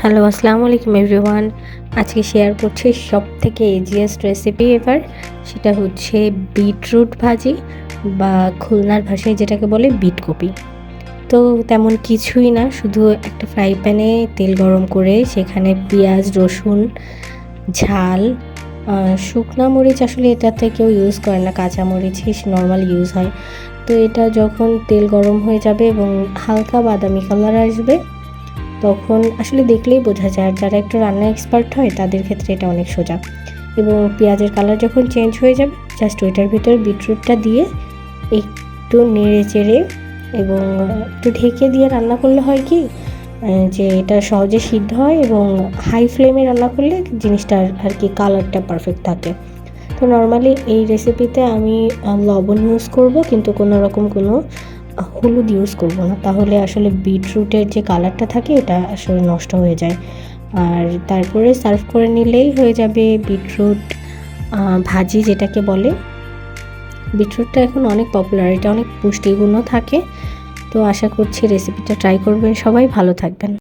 Hello আসসালামু আলাইকুম everyone আজকে শেয়ার করছি সব থেকে ইজিয়েস্ট রেসিপি এবার। সেটা হচ্ছে বিটরুট ভাজি বা খুলনার ভাষায় যেটাকে বলে বিটকপি তো তেমন কিছুই না, শুধু একটা ফ্রাই প্যানে তেল গরম করে সেখানে পেঁয়াজ, রসুন, ঝাল শুকনা মরিচ আসলে এটাতে কেউ ইউজ করে না, কাঁচা মরিচই নর্মাল ইউজ হয়। তো এটা যখন তেল গরম হয়ে যাবে এবং হালকা বাদামি কালার আসবে তখন আসলে দেখলেই বোঝা যায়, আর যারা একটু রান্না এক্সপার্ট হয়, তাদের ক্ষেত্রে এটা অনেক সোজা। এবং পেঁয়াজের কালার যখন চেঞ্জ হয়ে যাবে জাস্ট ওইটার ভিতরে বিটরুটটা দিয়ে একটু নেড়ে চেড়ে এবং একটু ঢেকে দিয়ে রান্না করলে হয় কি যে এটা সহজে সিদ্ধ হয় এবং হাই ফ্লেমে রান্না করলে জিনিসটা আর- আর কি কালারটা পারফেক্ট থাকে। তো নর্মালি এই রেসিপিতে আমি লবণ ইউজ করব, কিন্তু কোনো রকম কোনো হলুদ ইউজ করব না। তাহলে আসলে বিটরুটের যে কালারটা থাকে, এটা আসলে নষ্ট হয়ে যায়। আর তারপরে সার্ভ করে নিলেই হয়ে যাবে বিটরুট ভাজি যেটাকে বলে। বিটরুটটা এখন অনেক পপুলার এটা অনেক পুষ্টিগুণও থাকে। তো আশা করছি রেসিপিটা ট্রাই করবেন সবাই। ভালো থাকবেন।